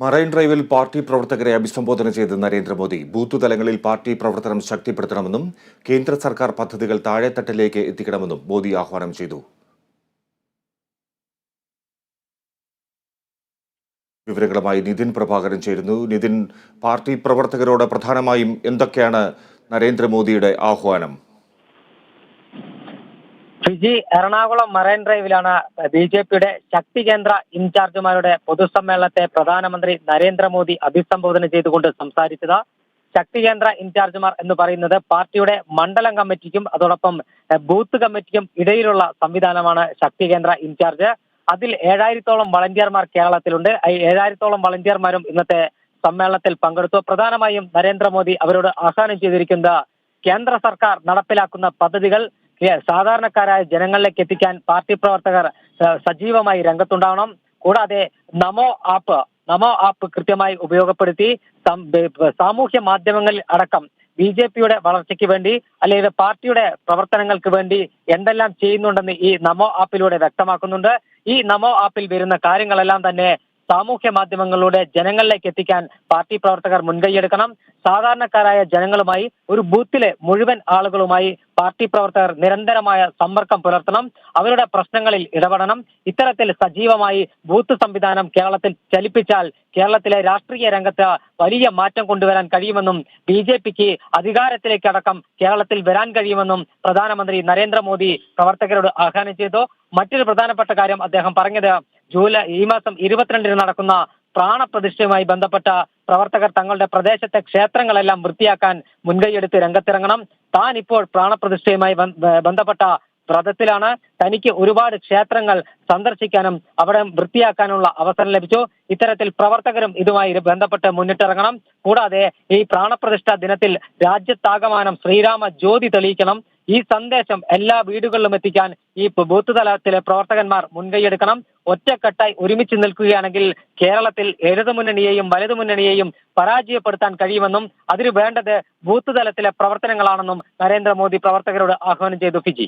Marine ഡ്രൈവിൽ party പ്രവർത്തകരെ അഭിസംബോധന ചെയ്ത് നരേന്ദ്രമോദി. ബൂത്ത് തലങ്ങളിൽ പാർട്ടി പ്രവർത്തനം ശക്തിപ്പെടുത്തണമെന്നും കേന്ദ്ര സർക്കാർ പദ്ധതികൾ താഴെത്തട്ടിലേക്ക് എത്തിക്കണമെന്നും മോദി ആഹ്വാനം ചെയ്തു. വിവരങ്ങളുമായി നിതിൻ പ്രഭാകരൻ ചേരുന്നു. നിതിൻ പാർട്ടി പ്രവർത്തകരോട് പ്രധാനമായും എന്തൊക്കെയാണ് നരേന്ദ്രമോദിയുടെ ആഹ്വാനം? ഫിജി എറണാകുളം മറൈൻ ഡ്രൈവിലാണ് ബി ജെ പിയുടെ ശക്തി കേന്ദ്ര ഇൻചാർജുമാരുടെ പൊതുസമ്മേളനത്തെ പ്രധാനമന്ത്രി നരേന്ദ്രമോദി അഭിസംബോധന ചെയ്തുകൊണ്ട് സംസാരിച്ചത്. ശക്തി കേന്ദ്ര ഇൻചാർജുമാർ എന്ന് പറയുന്നത് പാർട്ടിയുടെ മണ്ഡലം കമ്മിറ്റിക്കും അതോടൊപ്പം ബൂത്ത് കമ്മിറ്റിക്കും ഇടയിലുള്ള സംവിധാനമാണ് ശക്തി കേന്ദ്ര ഇൻചാർജ്. അതിൽ ഏഴായിരത്തോളം വളണ്ടിയർമാർ കേരളത്തിലുണ്ട്. ഏഴായിരത്തോളം വളണ്ടിയർമാരും ഇന്നത്തെ സമ്മേളനത്തിൽ പങ്കെടുത്തു. പ്രധാനമായും നരേന്ദ്രമോദി അവരോട് ആഹ്വാനം ചെയ്തിരിക്കുന്ന കേന്ദ്ര സർക്കാർ നടപ്പിലാക്കുന്ന പദ്ധതികൾ സാധാരണക്കാരായ ജനങ്ങളിലേക്ക് എത്തിക്കാൻ പാർട്ടി പ്രവർത്തകർ സജീവമായി രംഗത്തുണ്ടാവണം. കൂടാതെ നമോ ആപ്പ് നമോ ആപ്പ് കൃത്യമായി ഉപയോഗപ്പെടുത്തി സാമൂഹ്യ മാധ്യമങ്ങളിൽ അടക്കം ബി ജെ പിയുടെ വളർച്ചയ്ക്ക് വേണ്ടി അല്ലെങ്കിൽ പാർട്ടിയുടെ പ്രവർത്തനങ്ങൾക്ക് വേണ്ടി എന്തെല്ലാം ചെയ്യുന്നുണ്ടെന്ന് ഈ നമോ ആപ്പിലൂടെ വ്യക്തമാക്കുന്നുണ്ട്. ഈ നമോ ആപ്പിൽ വരുന്ന കാര്യങ്ങളെല്ലാം തന്നെ സാമൂഹ്യ മാധ്യമങ്ങളിലൂടെ ജനങ്ങളിലേക്ക് എത്തിക്കാൻ പാർട്ടി പ്രവർത്തകർ മുൻകൈയെടുക്കണം. സാധാരണക്കാരായ ജനങ്ങളുമായി ഒരു ബൂത്തിലെ മുഴുവൻ ആളുകളുമായി പാർട്ടി പ്രവർത്തകർ നിരന്തരമായ സമ്പർക്കം പുലർത്തണം. അവരുടെ പ്രശ്നങ്ങളിൽ ഇടപെടണം. ഇത്തരത്തിൽ സജീവമായി ബൂത്ത് സംവിധാനം കേരളത്തിൽ ചലിപ്പിച്ചാൽ കേരളത്തിലെ രാഷ്ട്രീയ രംഗത്ത് വലിയ മാറ്റം കൊണ്ടുവരാൻ കഴിയുമെന്നും ബി ജെ പിക്ക് അധികാരത്തിലേക്കടക്കം കേരളത്തിൽ വരാൻ കഴിയുമെന്നും പ്രധാനമന്ത്രി നരേന്ദ്രമോദി പ്രവർത്തകരോട് ആഹ്വാനം ചെയ്തു. മറ്റൊരു പ്രധാനപ്പെട്ട കാര്യം അദ്ദേഹം പറഞ്ഞത് ജൂലൈ ഈ മാസം ഇരുപത്തിരണ്ടിന് നടക്കുന്ന പ്രാണപ്രതിഷ്ഠയുമായി ബന്ധപ്പെട്ട പ്രവർത്തകർ തങ്ങളുടെ പ്രദേശത്തെ ക്ഷേത്രങ്ങളെല്ലാം വൃത്തിയാക്കാൻ മുൻകൈയെടുത്ത് രംഗത്തിറങ്ങണം. താൻ ഇപ്പോൾ പ്രാണപ്രതിഷ്ഠയുമായി ബന്ധപ്പെട്ട വ്രതത്തിലാണ്. തനിക്ക് ഒരുപാട് ക്ഷേത്രങ്ങൾ സന്ദർശിക്കാനും അവിടെ വൃത്തിയാക്കാനുള്ള അവസരം ലഭിച്ചു. ഇത്തരത്തിൽ പ്രവർത്തകരും ഇതുമായി ബന്ധപ്പെട്ട് മുന്നിട്ടിറങ്ങണം. കൂടാതെ ഈ പ്രാണപ്രതിഷ്ഠ ദിനത്തിൽ രാജ്യത്താകമാനം ശ്രീരാമ ജ്യോതി തെളിയിക്കണം. ഈ സന്ദേശം എല്ലാ വീടുകളിലും എത്തിക്കാൻ ഈ ബൂത്ത് തലത്തിലെ പ്രവർത്തകന്മാർ മുൻകൈയെടുക്കണം. ഒറ്റക്കെട്ടായി ഒരുമിച്ച് നിൽക്കുകയാണെങ്കിൽ കേരളത്തിൽ ഇടതുമുന്നണിയെയും വലതുമുന്നണിയെയും പരാജയപ്പെടുത്താൻ കഴിയുമെന്നും അതിന് വേണ്ടത് ബൂത്ത് തലത്തിലെ പ്രവർത്തനങ്ങളാണെന്നും നരേന്ദ്രമോദി പ്രവർത്തകരോട് ആഹ്വാനം ചെയ്തു. ഫിജി.